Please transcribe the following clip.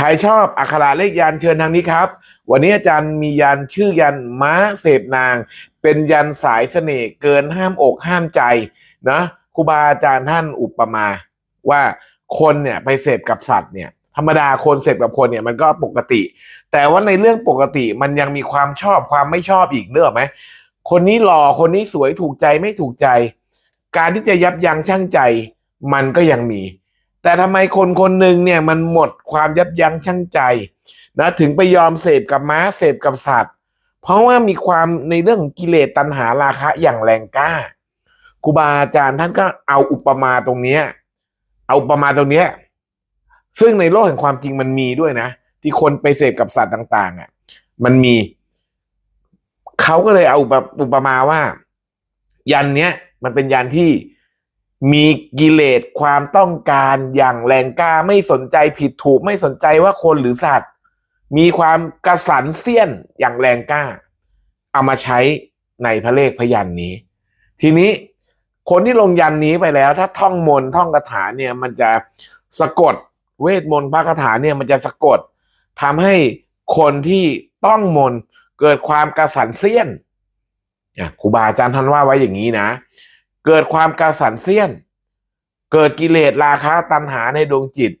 ใครชอบอักขระเลขยันเชิญทางนี้ครับ วันนี้อาจารย์มียันชื่อยันม้าเสพนาง เป็นยันสายเสน่ห์เกินห้ามอกห้ามใจนะครูบาอาจารย์ท่านอุปมา ว่าคนเนี่ยไปเสพกับสัตว์เนี่ยธรรมดาคนเสพกับคนเนี่ยมันก็ปกติ แต่ว่าในเรื่องปกติมันยังมีความชอบความไม่ชอบอีกเนกอะไหมคนนี้หล่อคนนี้สวยถูกใจไม่ถูกใจ การที่จะยับยั้งชั่งใจ มันก็ยังมี แต่ทำไมคนคนหนึ่งเนี่ยมันหมดความยับยั้งชั่งใจนะถึงไปยอมเสพกับม้าเสพกับสัตว์ เพราะว่ามีความในเรื่องของกิเลสตัณหาราคะอย่างแรงกล้าครูบาอาจารย์ท่านก็เอาอุปมาตรงเนี้ยเอาอุปมาตรงเนี้ยซึ่งในโลกแห่งความจริงมันมีด้วยนะ ที่คนไปเสพกับสัตว์ต่าง ๆอะมันมีเขาก็เลยเอาอุปอุปมาว่า ยันเนี้ยมันเป็นยันที่ มีกิเลสความต้องการอย่างแรงกล้าไม่สนใจผิดถูกไม่สนใจว่าคนหรือสัตว์ มีความกระสันเสี้ยนอย่างแรงกล้า เอามาใช้ในพระเลขพยันนี้ ทีนี้คนที่ลงยันนี้ไปแล้ว ถ้าท่องมนท่องคาถาเนี่ย มันจะสะกดเวทมนต์พระคาถาเนี่ยมันจะสะกดทำให้คนที่ต้องมนเกิดความกระสันเสี้ยนครูบาอาจารย์ท่านว่าไว้อย่างนี้นะ เกิดความกระสันเสี้ยน เกิดกิเลสราคะตัณหาในดวงจิต